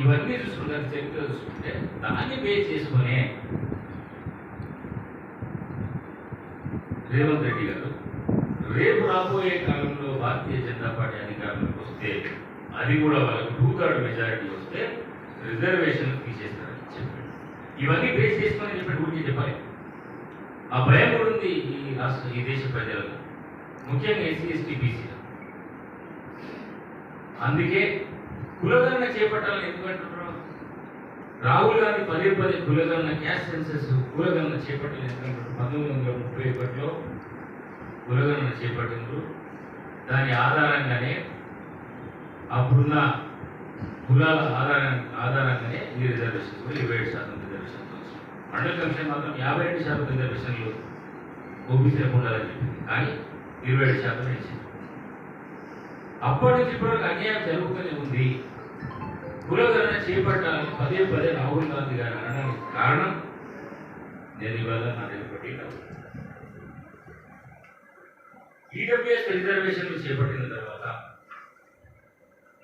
ఇవన్నీ చూసుకుంటారు చరిత్ర చూసుకుంటే దాన్ని బేస్ చేసుకునే రేవంత్ రెడ్డి గారు రేపు రాబోయే కాలంలో భారతీయ జనతా పార్టీ అధికారంలోకి వస్తే అది కూడా వాళ్ళకి టూ థర్డ్ మెజారిటీ వస్తే రిజర్వేషన్ తీసేస్తారని చెప్పాడు. ఇవన్నీ బేస్ చేసుకుని చెప్పాడు ఊరికి చెప్పాలి. ఆ భయం కూడా ఉంది ఈ రాష్ట్ర ఈ దేశ ప్రజలకు. ముఖ్యంగా ఎస్సీ ఎస్టీ బీసీ అందుకే కులగణన చేపట్టాలని ఎందుకు అంటున్నారు? రాహుల్ గాంధీ పదే పదే కులగణన క్యాష్ సెన్సెస్ కులగణన చేపట్టాలని ఎందుకు అంటున్నారు? పంతొమ్మిది వందల ముప్పై ఒకటిలో కులగణన చేపట్టిండ్రు. దాని ఆధారంగానే అప్పుడున్న కులాల ఆధారం ఆధారంగానే ఈ రిజర్వేషన్ కూడా ఇరవై ఏడు శాతం రిజర్వేషన్ మండల కమిషన్ మాత్రం యాభై రెండు శాతం రిజర్వేషన్లు ఓబీసీలకు ఉండాలని చెప్పింది. కానీ ఇరవై ఏడు శాతం ఇచ్చింది. అప్పటి నుంచి ఇప్పటివరకు అన్యాయం జరుగుతూనే ఉంది. కులగణన చేపట్టాలని పదే పదే రాహుల్ గాంధీ గారు అనడానికి కారణం నేను ఇవాళ నా దగ్గర ఈడబ్ల్యూఎస్ రిజర్వేషన్లు చేపట్టిన తర్వాత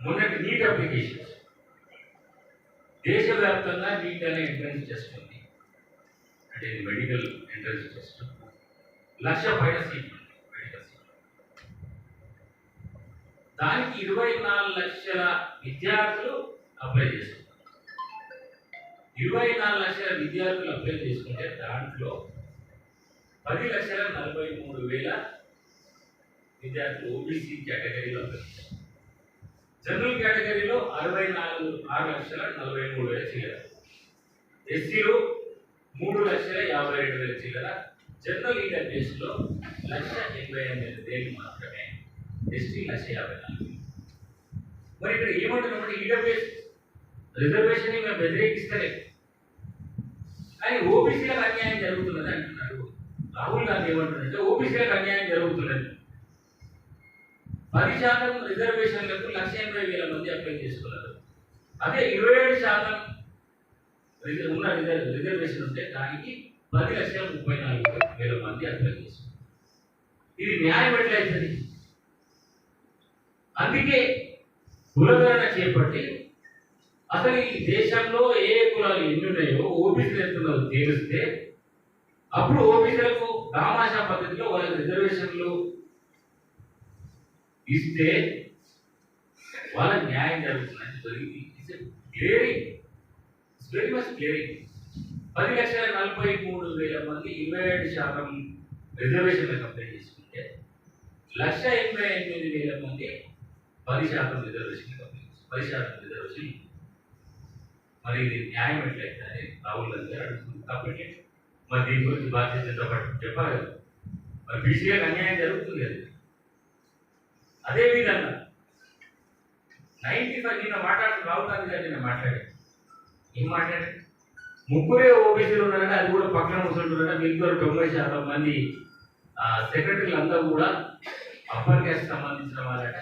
మొన్నటి నీట్ అప్లికేషన్స్ దేశవ్యాప్తంగా నీట్ అనే ఎంట్రన్స్ టెస్ట్ ఉంది. అంటే ఇది మెడికల్ ఎంట్రన్స్ టెస్ట్ లక్ష పైన సీట్లు మెడికల్ సీట్లు దానికి ఇరవై నాలుగు లక్షల విద్యార్థులు అప్లై చేసుకుంటారు ఇరవై నాలుగు లక్షల విద్యార్థులు అప్లై చేసుకుంటే దాంట్లో పది లక్షల నలభై మూడు వేల విద్యార్థులు ఓబీసీ కేటగిరీలో అప్లై చేశారు జనరల్ కేటగిరీలో అరవై నాలుగు ఆరు లక్షల నలభై మూడు వేల చిల్లర. ఎస్సీలో మూడు లక్షల యాభై రెండు వేల చిల్లర. జనరల్ ఈడబ్ల్యూఎస్లో లక్ష ఎనభై ఎనిమిది వేలు మాత్రమే? ఎస్టీ లక్ష యాభై నాలుగు మరి ఇక్కడ ఏమంటున్నామంటే ఈడబ్ల్యూఎస్ రిజర్వేషన్ మేము వ్యతిరేకిస్తలేదు. కానీ ఓబీసీలకు అన్యాయం జరుగుతున్నది అంటున్నారు. రాహుల్ గాంధీ ఏమంటున్నారంటే ఓబీసీలకు అన్యాయం జరుగుతున్నది. పది శాతం రిజర్వేషన్లకు లక్ష ఎనభై వేల మంది అప్లై చేసుకున్నారు అదే ఇరవై ఏడు శాతం ఉన్న రిజర్- రిజర్వేషన్ ఉంటే దానికి పది లక్షల ముప్పై నాలుగు వేల మంది అప్లై చేసుకున్నారు ఇది న్యాయం ఎట్లయితుంది? అందుకే కులగణన చేపట్టి అసలు ఈ దేశంలో ఏ కులాలు ఎన్ని ఉన్నాయో ఓబీసీలు ఎంత తేలిస్తే అప్పుడు ఓబీసీలకు రామాషా పద్ధతిలో వాళ్ళకి రిజర్వేషన్లు ఇస్తే వాళ్ళకి న్యాయం జరుగుతుందని జరిగింది. క్లియరింగ్ వెరీ మచ్ క్లియరింగ్ పది లక్షల నలభై మూడు వేల మంది ఇరవై ఏడు శాతం రిజర్వేషన్లు కంప్లీట్ చేసుకుంటే లక్ష ఎనభై ఎనిమిది వేల మంది పది శాతం రిజర్వేషన్ కంప్లీట్ పది శాతం రిజర్వేషన్ మరి ఇది న్యాయం ఎట్లయితే అని రాహుల్ గాంధీ గారు అడుగుతుంది కాబట్టి మరి దీని గురించి భారతీయ జనతా పార్టీ చెప్పాలి మరి బీసీలకు అన్యాయం జరుగుతుంది అది అదే విధంగా నైన్టీ ఫైవ్ నిన్న మాట్లాడుతూ రాహుల్ గాంధీ గారు నిన్న మాట్లాడారు. ఏం మాట్లాడారు? ముగ్గురే ఓబీసీలు ఉన్నారంటే అది కూడా పక్కన కూర్చుంటున్నారంటే మిగతా తొంభై శాతం మంది సెక్రటరీలు అందరూ కూడా అప్పర్ క్యాస్ట్ సంబంధించిన వాళ్ళట.